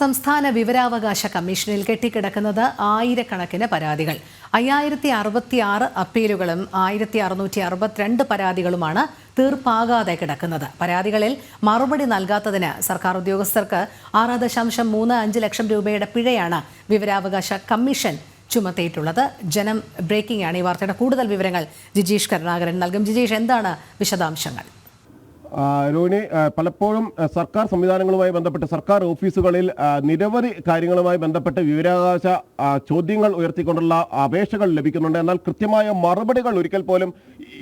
സംസ്ഥാന വിവരാവകാശ കമ്മീഷനിൽ കെട്ടിക്കിടക്കുന്നത് ആയിരക്കണക്കിന് പരാതികൾ. അയ്യായിരത്തി അറുപത്തി ആറ് അപ്പീലുകളും ആയിരത്തി അറുന്നൂറ്റി അറുപത്തിരണ്ട് പരാതികളുമാണ് തീർപ്പാകാതെ കിടക്കുന്നത്. പരാതികളിൽ മറുപടി നൽകാത്തതിന് സർക്കാർ ഉദ്യോഗസ്ഥർക്ക് ആറ് ദശാംശം മൂന്ന് അഞ്ച് ലക്ഷം രൂപയുടെ പിഴയാണ് വിവരാവകാശ കമ്മീഷൻ ചുമത്തിയിട്ടുള്ളത്. ജനം ബ്രേക്കിംഗ് ആണ് ഈ വാർത്തയുടെ കൂടുതൽ വിവരങ്ങൾ. ജിജീഷ് കരുണാകരൻ നൽകും. ജിജീഷ് എന്താണ് വിശദാംശങ്ങൾ? രോഹിണി പലപ്പോഴും സർക്കാർ സംവിധാനങ്ങളുമായി ബന്ധപ്പെട്ട് സർക്കാർ ഓഫീസുകളിൽ നിരവധി കാര്യങ്ങളുമായി ബന്ധപ്പെട്ട് വിവരാവകാശ ചോദ്യങ്ങൾ ഉയർത്തിക്കൊണ്ടുള്ള അപേക്ഷകൾ ലഭിക്കുന്നുണ്ട്. എന്നാൽ കൃത്യമായ മറുപടികൾ ഒരിക്കൽ പോലും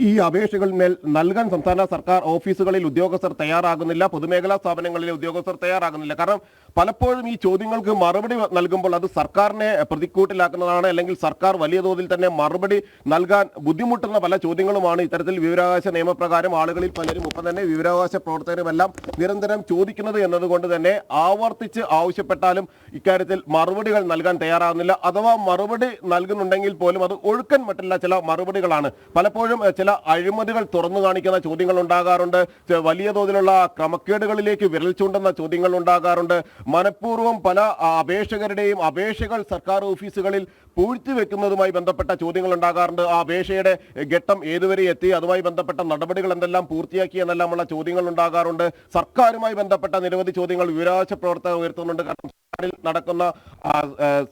ഈ അപേക്ഷകളിന്മേൽ നൽകാൻ സംസ്ഥാന സർക്കാർ ഓഫീസുകളിൽ ഉദ്യോഗസ്ഥർ തയ്യാറാകുന്നില്ല. പൊതുമേഖലാ സ്ഥാപനങ്ങളിലെ ഉദ്യോഗസ്ഥർ തയ്യാറാകുന്നില്ല. കാരണം പലപ്പോഴും ഈ ചോദ്യങ്ങൾക്ക് മറുപടി നൽകുമ്പോൾ അത് സർക്കാരിനെ പ്രതിക്കൂട്ടിലാക്കുന്നതാണ്. അല്ലെങ്കിൽ സർക്കാർ വലിയ തോതിൽ തന്നെ മറുപടി നൽകാൻ ബുദ്ധിമുട്ടുന്ന പല ചോദ്യങ്ങളുമാണ് ഇത്തരത്തിൽ വിവരാവകാശ നിയമപ്രകാരം ആളുകളിൽ പലരും ഒപ്പം തന്നെ വിവരാവകാശ പ്രവർത്തകരുമെല്ലാം നിരന്തരം ചോദിക്കുന്നത് എന്നതുകൊണ്ട് തന്നെ ആവർത്തിച്ച് ആവശ്യപ്പെട്ടാലും ഇക്കാര്യത്തിൽ മറുപടികൾ നൽകാൻ തയ്യാറാകുന്നില്ല. അഥവാ മറുപടി നൽകുന്നുണ്ടെങ്കിൽ പോലും അത് ഒഴുക്കൻ മറ്റുള്ള ചില മറുപടികളാണ്. പലപ്പോഴും ചില അഴിമതികൾ തുറന്നു കാണിക്കുന്ന ചോദ്യങ്ങൾ ഉണ്ടാകാറുണ്ട്. വലിയ തോതിലുള്ള ക്രമക്കേടുകളിലേക്ക് വിരൽ ചൂണ്ടുന്ന ചോദ്യങ്ങൾ ഉണ്ടാകാറുണ്ട്. മനഃപൂർവം പല അപേക്ഷകരുടെയും അപേക്ഷകൾ സർക്കാർ ഓഫീസുകളിൽ പൂഴ്ത്തി വെക്കുന്നതുമായി ബന്ധപ്പെട്ട ചോദ്യങ്ങൾ ഉണ്ടാകാറുണ്ട്. ആ അപേക്ഷയുടെ ഘട്ടം ഏതുവരെ എത്തി അതുമായി ബന്ധപ്പെട്ട നടപടികൾ എന്തെല്ലാം പൂർത്തിയാക്കി എന്നെല്ലാമുള്ള ചോദ്യങ്ങൾ ഉണ്ടാകാറുണ്ട് സർക്കാരുമായി ബന്ധപ്പെട്ട നിരവധി ചോദ്യങ്ങൾ വിവരാവകാശ പ്രവർത്തകർ ഉയർത്തുന്നുണ്ട്. കാരണം നടക്കുന്ന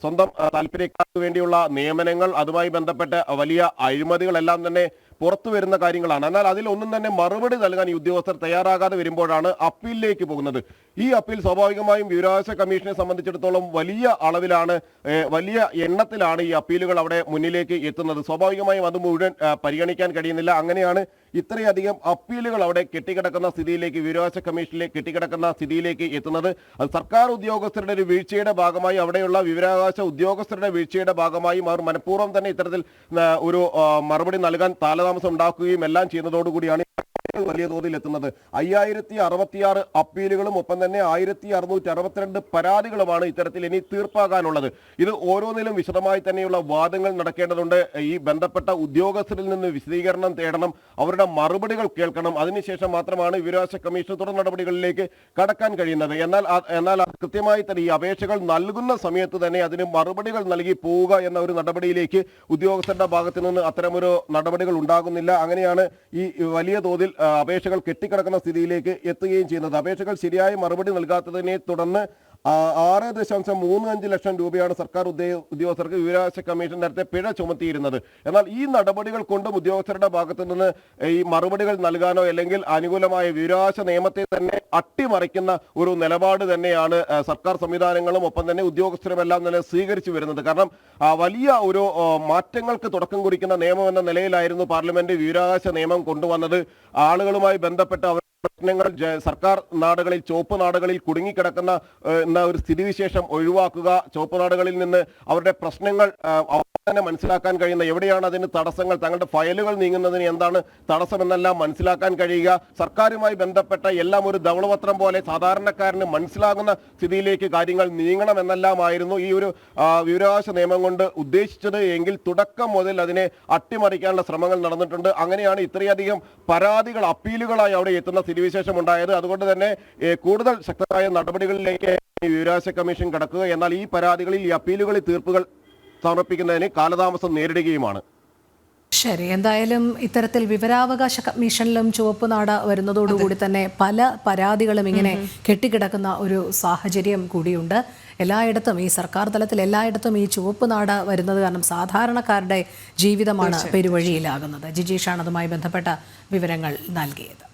സ്വന്തം താല്പര്യക്കാർക്ക് വേണ്ടിയുള്ള നിയമനങ്ങൾ അതുമായി ബന്ധപ്പെട്ട് വലിയ അഴിമതികളെല്ലാം തന്നെ പുറത്തു വരുന്ന കാര്യങ്ങളാണ്. എന്നാൽ അതിൽ ഒന്നും തന്നെ മറുപടി നൽകാൻ ഈ ഉദ്യോഗസ്ഥർ തയ്യാറാകാതെ വരുമ്പോഴാണ് അപ്പീലിലേക്ക് പോകുന്നത്. ഈ അപ്പീൽ സ്വാഭാവികമായും വിവരാവകാശ കമ്മീഷനെ സംബന്ധിച്ചിടത്തോളം വലിയ അളവിലാണ് വലിയ എണ്ണത്തിലാണ് ഈ അപ്പീലുകൾ അവിടെ മുന്നിലേക്ക് എത്തുന്നത്. സ്വാഭാവികമായും അത് മുഴുവൻ പരിഗണിക്കാൻ കഴിയുന്നില്ല. അങ്ങനെയാണ് ഇത്രയധികം അപ്പീലുകൾ അവിടെ കെട്ടിക്കിടക്കുന്ന സ്ഥിതിയിലേക്ക് വിവരാവകാശ കമ്മീഷനിലേക്ക് കെട്ടിക്കിടക്കുന്ന സ്ഥിതിയിലേക്ക് എത്തുന്നത്. അത് സർക്കാർ ഉദ്യോഗസ്ഥരുടെ ഒരു വീഴ്ചയുടെ ഭാഗമായി അവിടെയുള്ള വിവരാവകാശ ഉദ്യോഗസ്ഥരുടെ വീഴ്ചയുടെ ഭാഗമായി അവർ മനഃപൂർവം തന്നെ ഇത്തരത്തിൽ ഒരു മറുപടി നൽകാൻ കാലതാമസം ഉണ്ടാക്കുകയും എല്ലാം ചെയ്യുന്നതോടുകൂടിയാണ് അപ്പീലുകൾ വലിയ തോതിൽ എത്തുന്നത് അയ്യായിരത്തി അറുപത്തിയാറ് അപ്പീലുകളും ഒപ്പം തന്നെ ആയിരത്തി അറുന്നൂറ്റി അറുപത്തിരണ്ട് പരാതികളുമാണ് ഇത്തരത്തിൽ ഇനി തീർപ്പാകാനുള്ളത്. ഇത് ഓരോന്നിലും വിശദമായി തന്നെയുള്ള വാദങ്ങൾ നടക്കേണ്ടതുണ്ട്. ഈ ബന്ധപ്പെട്ട ഉദ്യോഗസ്ഥരിൽ നിന്ന് വിശദീകരണം തേടണം. അവരുടെ മറുപടികൾ കേൾക്കണം. അതിനുശേഷം മാത്രമാണ് വിവരാവകാശ കമ്മീഷൻ തുടർ നടപടികളിലേക്ക് കടക്കാൻ കഴിയുന്നത്. എന്നാൽ എന്നാൽ കൃത്യമായി തന്നെ ഈ അപേക്ഷകൾ നൽകുന്ന സമയത്ത് തന്നെ അതിന് മറുപടികൾ നൽകി പോവുക എന്ന ഒരു നടപടിയിലേക്ക് ഉദ്യോഗസ്ഥരുടെ ഭാഗത്തു നിന്ന് അത്തരമൊരു നടപടികൾ ഉണ്ടാകുന്നില്ല. അങ്ങനെയാണ് ഈ വലിയ തോതിൽ അപേക്ഷകൾ കെട്ടിക്കിടക്കുന്ന സ്ഥിതിയിലേക്ക് എത്തുകയും ചെയ്യുന്നത്. അപേക്ഷകൾ ശരിയായ മറുപടി നൽകാത്തതിനെ തുടർന്ന് ആറ് ദശാംശം മൂന്ന് അഞ്ച് ലക്ഷം രൂപയാണ് സർക്കാർ ഉദ്യോ- ഉദ്യോഗസ്ഥർക്ക് വിവരാവകാശ കമ്മീഷൻ നേരത്തെ പിഴ ചുമത്തിയിരുന്നത്. എന്നാൽ ഈ നടപടികൾ കൊണ്ടും ഉദ്യോഗസ്ഥരുടെ ഭാഗത്തു നിന്ന് ഈ മറുപടികൾ നൽകാനോ അല്ലെങ്കിൽ അനുകൂലമായ വിവരാവകാശ നിയമത്തെ തന്നെ അട്ടിമറിക്കുന്ന ഒരു നിലപാട് തന്നെയാണ് സർക്കാർ സംവിധാനങ്ങളും ഒപ്പം തന്നെ ഉദ്യോഗസ്ഥരുമെല്ലാം തന്നെ സ്വീകരിച്ചു വരുന്നത്. കാരണം വലിയ ഒരു മാറ്റങ്ങൾക്ക് തുടക്കം കുറിക്കുന്ന നിയമം എന്ന നിലയിലായിരുന്നു പാർലമെന്റ് വിവരാവകാശ നിയമം കൊണ്ടുവന്നത്. ആളുകളുമായി ബന്ധപ്പെട്ട് അവർ പ്രശ്നങ്ങൾ സർക്കാർ നാടുകളിൽ ചുവപ്പ് നാടുകളിൽ കുടുങ്ങിക്കിടക്കുന്ന എന്ന ഒരു സ്ഥിതിവിശേഷം ഒഴിവാക്കുക ചുവപ്പ് നാടുകളിൽ നിന്ന് അവരുടെ പ്രശ്നങ്ങൾ തന്നെ മനസ്സിലാക്കാൻ കഴിയുന്ന എവിടെയാണ് അതിന് തടസ്സങ്ങൾ തങ്ങളുടെ ഫയലുകൾ നീങ്ങുന്നതിന് എന്താണ് തടസ്സമെന്നെല്ലാം മനസ്സിലാക്കാൻ കഴിയുക. സർക്കാരുമായി ബന്ധപ്പെട്ട എല്ലാം ഒരു ധവളപത്രം പോലെ സാധാരണക്കാരന് മനസ്സിലാകുന്ന സ്ഥിതിയിലേക്ക് കാര്യങ്ങൾ നീങ്ങണമെന്നെല്ലാമായിരുന്നു ഈ ഒരു വിവരാവകാശ നിയമം കൊണ്ട് ഉദ്ദേശിച്ചത്. എങ്കിൽ തുടക്കം മുതൽ അതിനെ അട്ടിമറിക്കാനുള്ള ശ്രമങ്ങൾ നടന്നിട്ടുണ്ട്. അങ്ങനെയാണ് ഇത്രയധികം പരാതികൾ അപ്പീലുകളായി അവിടെ എത്തുന്ന സ്ഥിതിവിശേഷം. ഉണ്ടായത് അതുകൊണ്ട് തന്നെ കൂടുതൽ ശക്തമായ നടപടികളിലേക്ക് വിവരാവകാശ കമ്മീഷൻ കടക്കുക. എന്നാൽ ഈ പരാതികളിൽ ഈ അപ്പീലുകളിൽ തീർപ്പുകൾ സമർപ്പിക്കുന്നതിന് കാലതാമസം നേരിടുകയുമാണ്. ശരി. എന്തായാലും ഇത്തരത്തിൽ വിവരാവകാശ കമ്മീഷനിലും ചുവപ്പ് നാട വരുന്നതോടുകൂടി തന്നെ പല പരാതികളും ഇങ്ങനെ കെട്ടിക്കിടക്കുന്ന ഒരു സാഹചര്യം കൂടിയുണ്ട്. എല്ലായിടത്തും ഈ സർക്കാർ തലത്തിൽ എല്ലായിടത്തും ഈ ചുവപ്പ് നാട വരുന്നത് കാരണം സാധാരണക്കാരുടെ ജീവിതമാണ് പെരുവഴിയിലാകുന്നത്. ജിജീഷാണ് അതുമായി ബന്ധപ്പെട്ട വിവരങ്ങൾ നൽകിയത്.